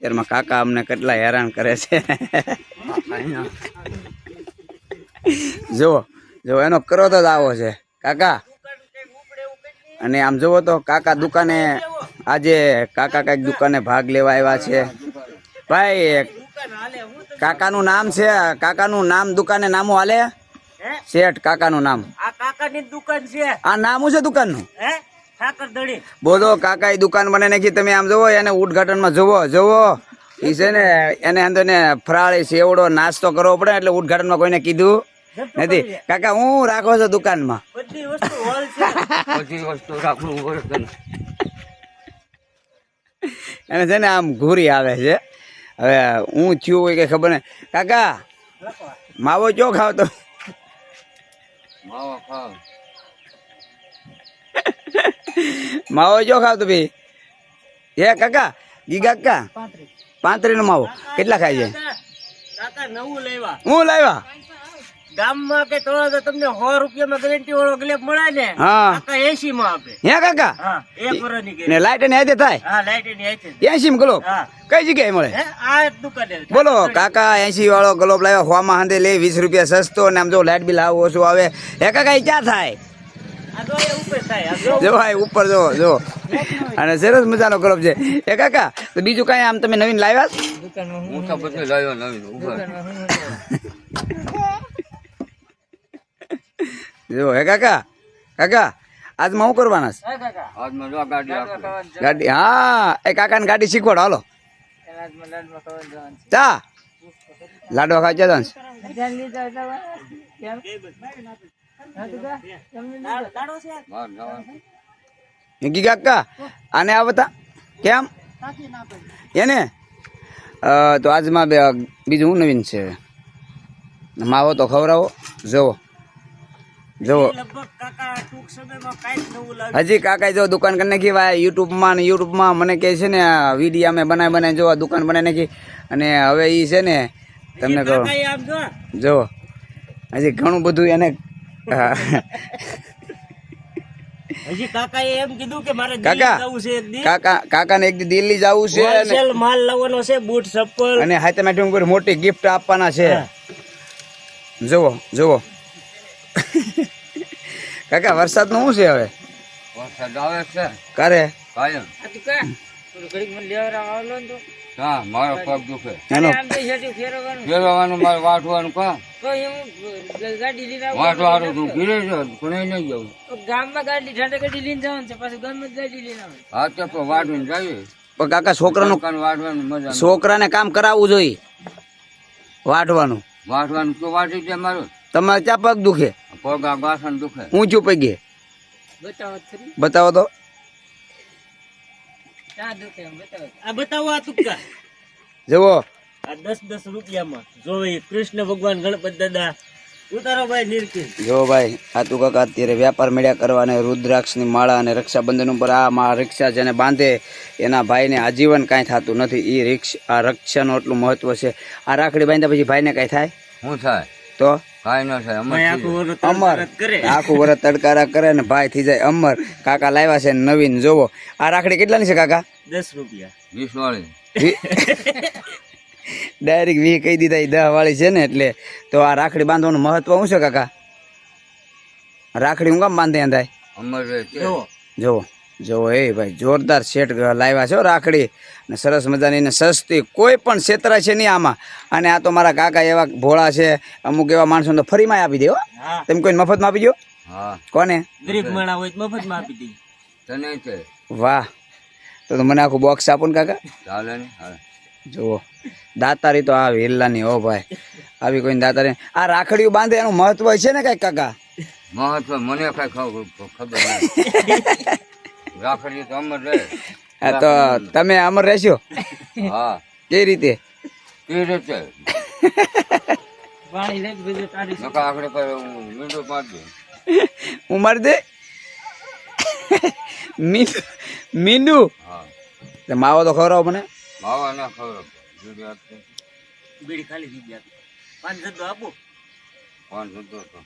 અત્યારમાં કાકા અમને કેટલા હેરાન કરે છે. જુઓ જો એનો ક્રોધ જ આવો છે. કાકા અને આમ જુઓ તો કાકા દુકાને આજે કાકા કંઈક દુકાને ભાગ લેવા આવ્યા છે. ભાઈ કાકાનું નામ છે કાકાનું નામ દુકાને નામો હાલે? શેઠ કાકાનું નામ. આ કાકાની દુકાન છે. આ નામ છે દુકાનનું? હે? બોલો કાકા એ દુકાન બને નાખી તમે આમ જોવો એને ઉદઘાટનમાં જોવો જોવો. ઈ છે ને એને અંદર ને ફરાળી સેવડો નાસ્તો કરવો પડે એટલે ઉદઘાટનમાં કોઈને કીધું નથી. કાકા હું રાખો છો દુકાનમાં? બધી વસ્તુ હોલ છે. બધી વસ્તુ રાખું એને છે ને આમ ઘૂરી આવે છે. હવે હું થયું હોય કે ખબર નહીં. કાકા માવો ચો ખાવ તો માવો ખાવ. માવો જો ખાવ તો ભાઈ. હે કાકા ગીગા કાકા? પાંત્રી નો માવો. કેટલા ખાય છે? હું લાવ્યા? ગામમાં કે તો તો તમને સો રૂપિયામાં ગેરંટી વાળો ગ્લેબ મળે ને હા. એસી માં આપે. હે કાકા? એક વર્ષની ને લાઈટ ને હાથે થાય? હા લાઈટની આઈ એસી માં ગ્લોબ કઈ જગ્યાએ મળે? આ દુકાને બોલો કાકા એસી વાળો ગ્લોબ લાવ્યા હોવામાં હાંધે લે વીસ રૂપિયા સસ્તો ને આમ જો લાઈટ બિલ આવું ઓછું આવે. હે કાકા એ ક્યાં થાય? આ જો ભાઈ ઉપર જો જો. અને સરસ મજાનો ગ્લોબ છે. એ કાકા તો બીજું કાંઈ આમ તમે નવીન લાવ્યા? હું લાવ્યો નવીન જો હે કાકા કાકા આજમાં શું કરવાના છે? આજમાં જો ગાડી ગાડી હા એ કાકાને ગાડી શીખવાડો હાલો. ચા લાડવા ખાવા જતા ગી કાકા, આને આવતા કેમ? એને? તો આજમાં બીજું નવીન છે. માવો તો ખવડાવો જોવો લાવે હજી કાકા જો દુકાન કરી નાખી, ભાઈ, યુટ્યુબમાં ને યુટ્યુબમાં મને કહે છે ને વિડીયા મેં બનાવી બનાવી જોવા દુકાન બનાવી નાખી. અને હવે એ છે ને, તમને કહો. કાકા આમ જો જો હજી ઘણું બધું એને. હજી કાકા એમ કીધું કે મારે કાકા. જવું છે એક દી કાકા કાકાને એક દી દિલ્હી જવું છે હોલસેલ માલ લાવવાનો છે બૂટ ચપ્પલ. અને હાથે માટે ઉપર મોટી ગિફ્ટ આપવાના છે. જુઓ જુઓ. કાકા વરસાદનું શું છે હવે? વરસાદ આવે છે. કરે? કાયમ. હા મારો પગ દુખે. એનો ફેરવવાનું. મારે વાટવાનું કામ વાટવાનું તું ઘીરે છે પણ નહીં જવું. ગામમાં ગાડી ઠંડા ગાડી લઈને જવાનું છે પાછું ગામમાં ગાડી લઈને આવવાનું હા તો પણ વાટવીને જઈએ. પણ કાકા છોકરાનું વાટવાનું મજા છોકરાને કામ કરાવવું જોઈએ. વાટવાનું વાટવાનું તો વાટી છે મારું. તમારે ચા પગ દુખે? પગ આ ગાસણ દુખે. ઊંચું પગે બતાવો બતાવો તો ચા દુખે એમ બતાવો તો. આ બતાવો આ તુક્કા જુઓ. આ દસ દસ રૂપિયામાં. જોવે કૃષ્ણ ભગવાન ગણપત દાદા ઉતારો ભાઈ નિર્કિન જો ભાઈ આ તું કાકા અત્યારે વ્યાપાર મેળ્યા કરવા અને રુદ્રાક્ષની માળા અને રક્ષાબંધન ઉપર આ મા રિક્ષા જેને બાંધે એના ભાઈને આજીવન કાંઈ થતું નથી. એ રિક્ષ આ રક્ષાનું એટલું મહત્વ છે. આ રાખડી બાંધ્યા પછી ભાઈને કાંઈ થાય? શું થાય? તો કાંઈ ન થાય અમર આખું વરસ તડકારા કરે. ને ભાઈ થઈ જાય અમર. કાકા લાવ્યા છે નવીન જોવો. આ રાખડી કેટલાની છે કાકા? દસ રૂપિયા. વીસ વાળી. ડાયરેક્ટ વી કહી દીધા એ દહ વાળી છે ને એટલે. તો આ રાખડી બાંધવાનું મહત્વ શું છે કાકા? રાખડી હું કામ બાંધે અંધાય? અમારે છે જો એ ભાઈ જોરદાર સેટ લાવ્યા છે રાખડી. ને સરસ મજાની ને સસ્તી. કોઈ પણ ક્ષેત્ર છે નહીં આમાં. અને આ તો મારા કાકા એવા ભોળા છે. અમુક એવા માણસો તો ફરીમાં આપી દે હો. હા. તમે કોઈને મફતમાં આપી દો? હા. કોને? ગરીબ માણા હોય તો મફતમાં આપી દે. તને વાહ. તો મને આખું બોક્સ આપો ને કાકા. ચાલે જુઓ. દાતારી તો આ વેલ્લાની હો ભાઈ. આવી કોઈ દાતારી. આ રાખડીઓ બાંધે એનું મહત્વ છે ને કંઈક કાકા? મહત્વ મને કઈ ખબર ખબર નહીં રાખડી તો અમર રહે. હા તો તમે અમર રહેશો? હા. કઈ રીતે? કઈ રીતે. પાણી લઈને બધું તારી નકા આખડે પર મીંડું પાડી હું મારી દે? મીંડું મીંડું? હા. માવો તો ખવડાવો મને. માવા ના ખબર જોડી આપશે બીડી ખાલી થઈ ગયા પાંચ જતો આપો. પાંચ જતો તો